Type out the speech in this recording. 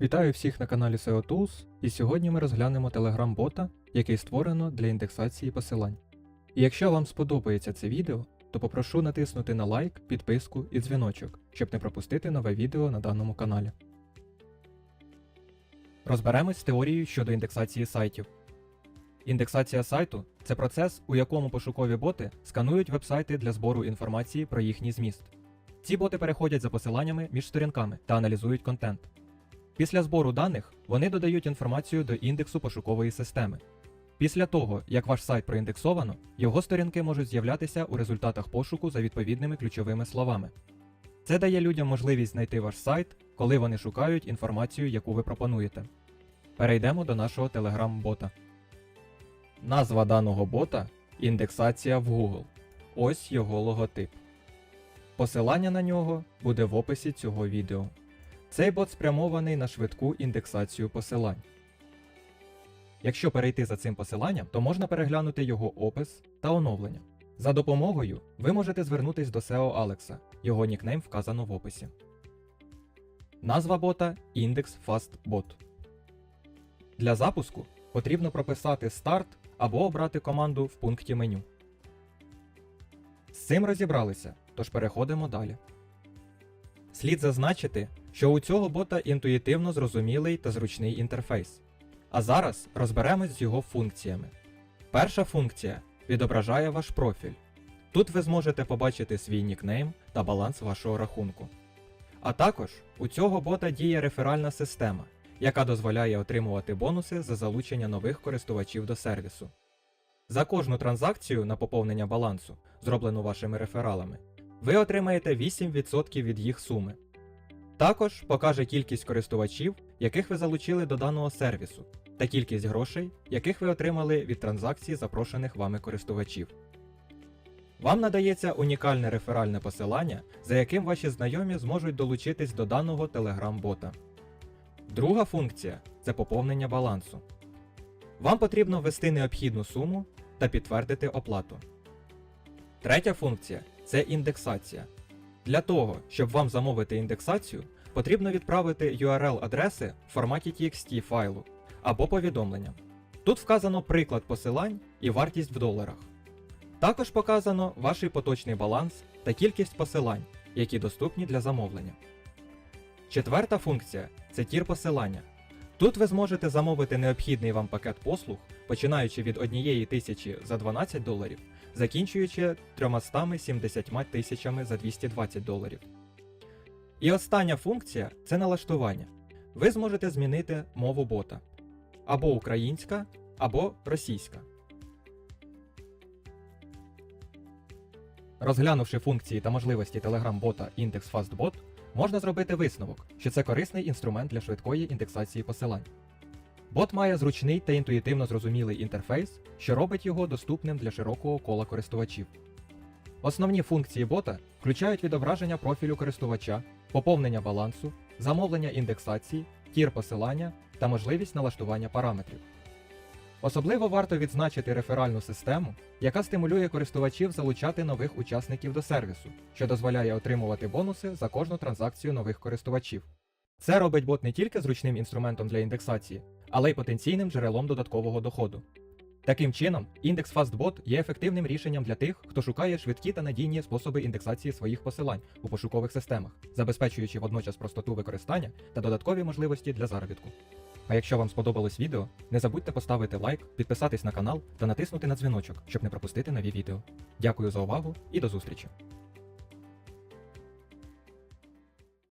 Вітаю всіх на каналі SEO Tools, і сьогодні ми розглянемо Telegram-бота, який створено для індексації посилань. І якщо вам сподобається це відео, то попрошу натиснути на лайк, підписку і дзвіночок, щоб не пропустити нове відео на даному каналі. Розберемось з теорією щодо індексації сайтів. Індексація сайту це процес, у якому пошукові боти сканують вебсайти для збору інформації про їхній зміст. Ці боти переходять за посиланнями між сторінками та аналізують контент. Після збору даних вони додають інформацію до індексу пошукової системи. Після того, як ваш сайт проіндексовано, його сторінки можуть з'являтися у результатах пошуку за відповідними ключовими словами. Це дає людям можливість знайти ваш сайт, коли вони шукають інформацію, яку ви пропонуєте. Перейдемо до нашого Telegram-бота. Назва даного бота індексація в Google. Ось його логотип. Посилання на нього буде в описі цього відео. Цей бот спрямований на швидку індексацію посилань. Якщо перейти за цим посиланням, то можна переглянути його опис та оновлення. За допомогою ви можете звернутись до SEO Алекса, його нікнейм вказано в описі. Назва бота Index Fast Bot. Для запуску потрібно прописати старт або обрати команду в пункті меню. З цим розібралися, тож переходимо далі. Слід зазначити, що у цього бота інтуїтивно зрозумілий та зручний інтерфейс. А зараз розберемось з його функціями. Перша функція відображає ваш профіль. Тут ви зможете побачити свій нікнейм та баланс вашого рахунку. А також у цього бота діє реферальна система, яка дозволяє отримувати бонуси за залучення нових користувачів до сервісу. За кожну транзакцію на поповнення балансу, зроблену вашими рефералами, ви отримаєте 8% від їх суми. Також покаже кількість користувачів, яких ви залучили до даного сервісу, та кількість грошей, яких ви отримали від транзакцій запрошених вами користувачів. Вам надається унікальне реферальне посилання, за яким ваші знайомі зможуть долучитись до даного Telegram-бота. Друга функція це поповнення балансу. Вам потрібно ввести необхідну суму та підтвердити оплату. Третя функція це індексація. Для того, щоб вам замовити індексацію, потрібно відправити URL-адреси в форматі TXT файлу або повідомлення. Тут вказано приклад посилань і вартість в доларах. Також показано ваш поточний баланс та кількість посилань, які доступні для замовлення. Четверта функція це тір посилання. Тут ви зможете замовити необхідний вам пакет послуг, починаючи від 1 тисячі за 12 доларів, закінчуючи 370 тисячами за 220 доларів. І остання функція це налаштування. Ви зможете змінити мову бота або українська, або російська. Розглянувши функції та можливості Telegram-бота Index FastBot, можна зробити висновок, що це корисний інструмент для швидкої індексації посилань. Бот має зручний та інтуїтивно зрозумілий інтерфейс, що робить його доступним для широкого кола користувачів. Основні функції бота включають відображення профілю користувача, поповнення балансу, замовлення індексації, тір посилання та можливість налаштування параметрів. Особливо варто відзначити реферальну систему, яка стимулює користувачів залучати нових учасників до сервісу, що дозволяє отримувати бонуси за кожну транзакцію нових користувачів. Це робить бот не тільки зручним інструментом для індексації, але й потенційним джерелом додаткового доходу. Таким чином, індекс FastBot є ефективним рішенням для тих, хто шукає швидкі та надійні способи індексації своїх посилань у пошукових системах, забезпечуючи водночас простоту використання та додаткові можливості для заробітку. А якщо вам сподобалось відео, не забудьте поставити лайк, підписатись на канал та натиснути на дзвіночок, щоб не пропустити нові відео. Дякую за увагу і до зустрічі!